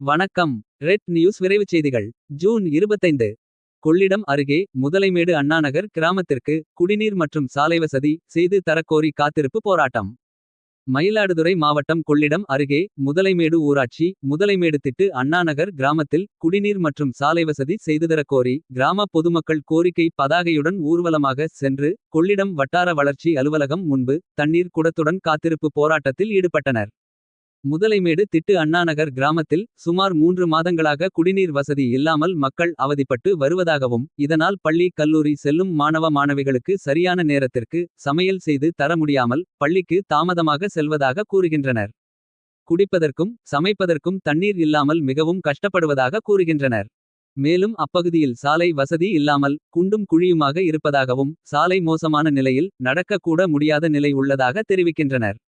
வணக்கம். Red news விரைவுச் செய்திகள். ஜூன் இருபத்தைந்து. கொள்ளிடம் அருகே முதலைமேடு அண்ணாநகர் கிராமத்திற்கு குடிநீர் மற்றும் சாலை வசதி செய்து தரக்கோரி காத்திருப்பு போராட்டம். மயிலாடுதுறை மாவட்டம் கொள்ளிடம் அருகே முதலைமேடு ஊராட்சி முதலைமேடு திட்டு அண்ணாநகர் கிராமத்தில் குடிநீர் மற்றும் சாலை வசதி செய்து தரக்கோரி கிராம பொதுமக்கள் கோரிக்கை பதாகையுடன் ஊர்வலமாக சென்று கொள்ளிடம் வட்டார வளர்ச்சி அலுவலகம் முன்பு தண்ணீர் குடத்துடன் காத்திருப்பு போராட்டத்தில் ஈடுபட்டனர். முதலைமேடு திட்டு அண்ணாநகர் கிராமத்தில் சுமார் மூன்று மாதங்களாக குடிநீர் வசதி இல்லாமல் மக்கள் அவதிப்பட்டு வருவதாகவும் இதனால் பள்ளி கல்லூரி செல்லும் மாணவ மாணவிகளுக்கு சரியான நேரத்திற்கு சமையல் செய்து தர முடியாமல் பள்ளிக்கு தாமதமாக செல்வதாக கூறுகின்றனர். குடிப்பதற்கும் சமைப்பதற்கும் தண்ணீர் இல்லாமல் மிகவும் கஷ்டப்படுவதாக கூறுகின்றனர். மேலும் அப்பகுதியில் சாலை வசதி இல்லாமல் குண்டும் குழியுமாக இருப்பதாகவும் சாலை மோசமான நிலையில் நடக்கக்கூட முடியாத நிலை உள்ளதாக தெரிவிக்கின்றனர்.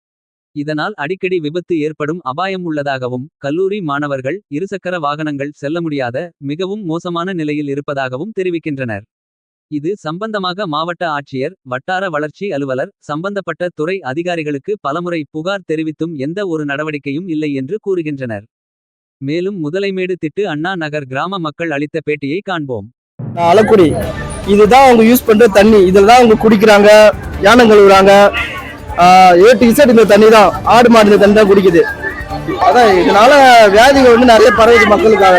இதனால் அடிக்கடி விபத்து ஏற்படும் அபாயம் உள்ளதாகவும் கல்லூரி மாணவர்கள் இருசக்கர வாகனங்கள் செல்ல முடியாத மிகவும் மோசமான நிலையில் இருப்பதாகவும் தெரிவிக்கின்றனர். இது சம்பந்தமாக மாவட்ட ஆட்சியர் வட்டார வளர்ச்சி அலுவலர் சம்பந்தப்பட்ட துறை அதிகாரிகளுக்கு பலமுறை புகார் தெரிவித்தும் எந்த ஒரு நடவடிக்கையும் இல்லை என்று கூறுகின்றனர். மேலும் முதலைமேடு திட்டு அண்ணா நகர் கிராம மக்கள் அளித்த பேட்டியை காண்போம். அலக்குடி. இதுதான் அவங்க யூஸ் பண்ற தண்ணி. இதில் தான் அவங்க குடிக்கிறாங்க யானை கழுவுறாங்க. ஏ டு இசட் இந்த தண்ணி தான் ஆடு மாடு இந்த தண்ணி தான் குடிக்குது. அதான் இதனால வியாதிகள் வந்து நிறைய பரவுது மக்களுக்காக.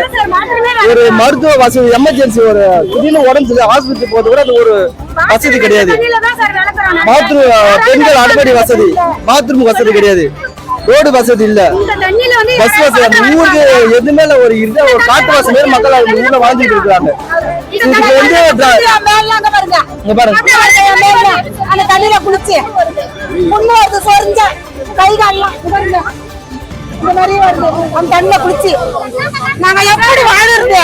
ஒரு மருத்துவ வசதி எமர்ஜென்சி ஒரு திடீர்னு உடம்பு சரியில்லை ஹாஸ்பிட்டல் போறது கூட அது ஒரு வசதி கிடையாது. பாத்ரூம் பெண்கள் அடிப்படை வசதி பாத்ரூம் வசதி கிடையாது. ரோடு வசதி இல்ல. பஸ் வசதி ஊருக்கு எதுவுமே இல்ல. ஒரு இது ஒரு காட்டு வாசம் மாரி மக்கள் அவங்க ஊர்ல வாழ்ந்துட்டு இருக்காங்க இதுக்கு வந்து இங்க பாருங்க. அந்த தண்ணியில குளிச்சு முன்ன வருது சொரிஞ்ச கை கால்லாம். இந்த மாதிரி வருது. அந்த தண்ணியில குளிச்சு. நாங்க எப்படி வாழுறது?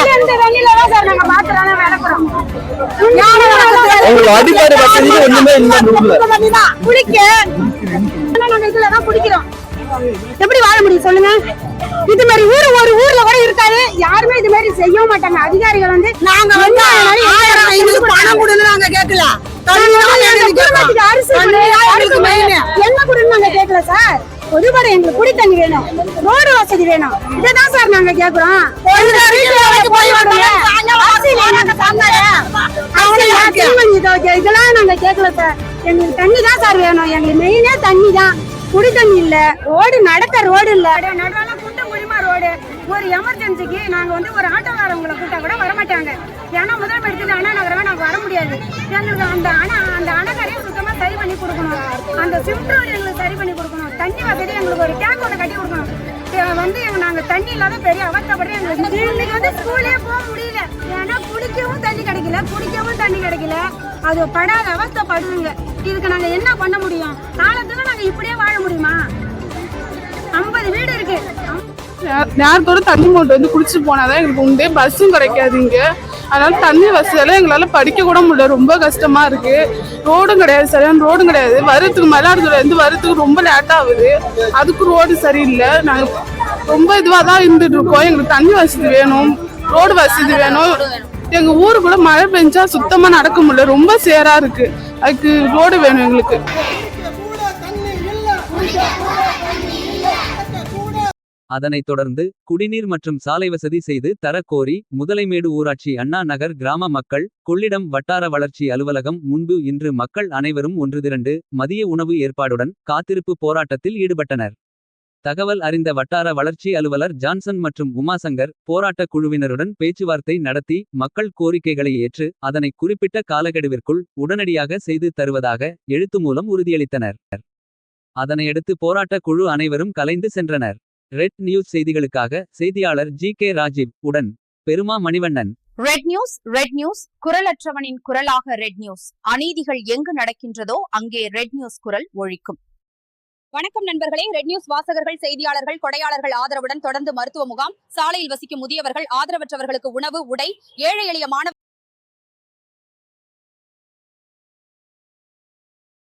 அடிப்படை வசதி ஒண்ணுமே இல்ல குளிக்க. நாங்க குடிக்கிறோம் எப்படி வாழ முடியும் சொல்லுங்க? இது மாதிரி ஊர் ஒரு ஊர்ல கூட இருக்காது. யாருமே இது மாதிரி செய்யவும் மாட்டாங்க. அதிகாரிகள் வந்து நாங்க வந்து ஆயிரம் ஐநூறு பணம் கொடுன்னு நாங்க கேட்கல. என்ன கொடுன்னு நாங்க கேட்கல சார். பொதுவாக எங்களுக்கு குடி தண்ணி வேணும். ரோடு வசதி வேணும். இதுதான் சார் நாங்க கேக்குறோம். இதெல்லாம் நாங்க கேட்கல சார். எங்களுக்கு தண்ணி தான் சார் வேணும். எங்களுக்கு மெயினே தண்ணி தான். குடி தண்ணி இல்ல. ரோடு நடக்க ரோடு இல்ல. நடுவால குண்டும் குழிமா ரோடு? ஒரு எமர்ஜென்சிக்கு நாங்க வந்து ஒரு ஆட்டோக்காரவங்களை கூட்டா கூட வர மாட்டாங்க ஏன்னா முதல் எடுத்தது அண்ணா நகரமா நாங்க வர முடியாது. எங்களுக்கு அந்த அணை அந்த அணைக்கரையும் சுத்தமா பண்ணி கொடுக்கணும். அந்த சிம்ட் ரோடு எங்களுக்கு சரி பண்ணி கொடுக்கணும். தண்ணி வசதி எங்களுக்கு ஒரு டேங்க் ஒன்று கட்டி கொடுக்கணும். வந்து எங்க நாங்க தண்ணி இல்லாத பெரிய அவஸ்தைப்படுறோம் எங்களுக்கு இன்னைக்கு வந்து ஸ்கூலே போக முடியல. ஏன்னா குடிக்கவும் தண்ணி கிடைக்கல குடிக்கவும் தண்ணி கிடைக்கல. அது படாத அவஸ்தப்படுதுங்க. இதுக்கு நாங்க என்ன பண்ண முடியும்? காலத்துல நாங்க இப்படியே வாழ முடியுமா? ஐம்பது வீடு இருக்கு. நே- தண்ணி மோட்டர் வந்து குடிச்சு போனாதான் எங்களுக்கு உண்டே பஸ்ஸும் கிடைக்காது இங்கே அதனால தண்ணி வசதியெல்லாம் எங்களால படிக்க கூட முடியல. ரொம்ப கஷ்டமா இருக்கு. ரோடும் கிடையாது சரியான ரோடும் கிடையாது. வரத்துக்கு மயிலாடுதுறை இருந்து வரத்துக்கு ரொம்ப லேட் ஆகுது. அதுக்கு ரோடு சரியில்லை. நாங்க ரொம்ப இதுவா தான் இருந்துட்டு இருக்கோம். எங்களுக்கு தண்ணி வசதி வேணும். ரோடு வசதி வேணும். எங்க ஊருக்குள்ள மழை பெஞ்சா சுத்தமா நடக்க முடியல. ரொம்ப சேரா இருக்கு. அதுக்கு ரோடு வேணும் எங்களுக்கு. அதனைத் தொடர்ந்து குடிநீர் மற்றும் சாலை வசதி செய்து தரக் கோரி முதலைமேடு ஊராட்சி அண்ணா நகர் கிராம மக்கள் கொள்ளிடம் வட்டார வளர்ச்சி அலுவலகம் முன்பு இன்று மக்கள் அனைவரும் ஒன்று திரண்டு மதிய உணவு ஏற்பாடுடன் காத்திருப்பு போராட்டத்தில் ஈடுபட்டனர். தகவல் அறிந்த வட்டார வளர்ச்சி அலுவலர் ஜான்சன் மற்றும் உமாசங்கர் போராட்டக் குழுவினருடன் பேச்சுவார்த்தை நடத்தி மக்கள் கோரிக்கைகளை ஏற்று அதனை குறிப்பிட்ட காலகெடுவிற்குள் உடனடியாக செய்து தருவதாக எழுத்து மூலம் உறுதியளித்தனர். அதனையடுத்து போராட்டக் குழு அனைவரும் கலைந்து சென்றனர். ரெட் நியூஸ் செய்திகளுக்காக செய்தியாளர் ஜி கே ராஜீவ் உடன் Peruma Manivannan. Red news red news குரலற்றவனின் குரலாக ரெட் நியூஸ் அநீதிகள் எங்கு நடக்கின்றதோ அங்கே ரெட் நியூஸ் குரல் ஒழிக்கும். வணக்கம் நண்பர்களே ரெட் நியூஸ் வாசகர்கள் செய்தியாளர்கள் கொடையாளர்கள் ஆதரவுடன் தொடர்ந்து மருத்துவ முகாம் சாலையில் வசிக்கும் முதியவர்கள் ஆதரவற்றவர்களுக்கு உணவு உடை ஏழை எளிய மாணவர்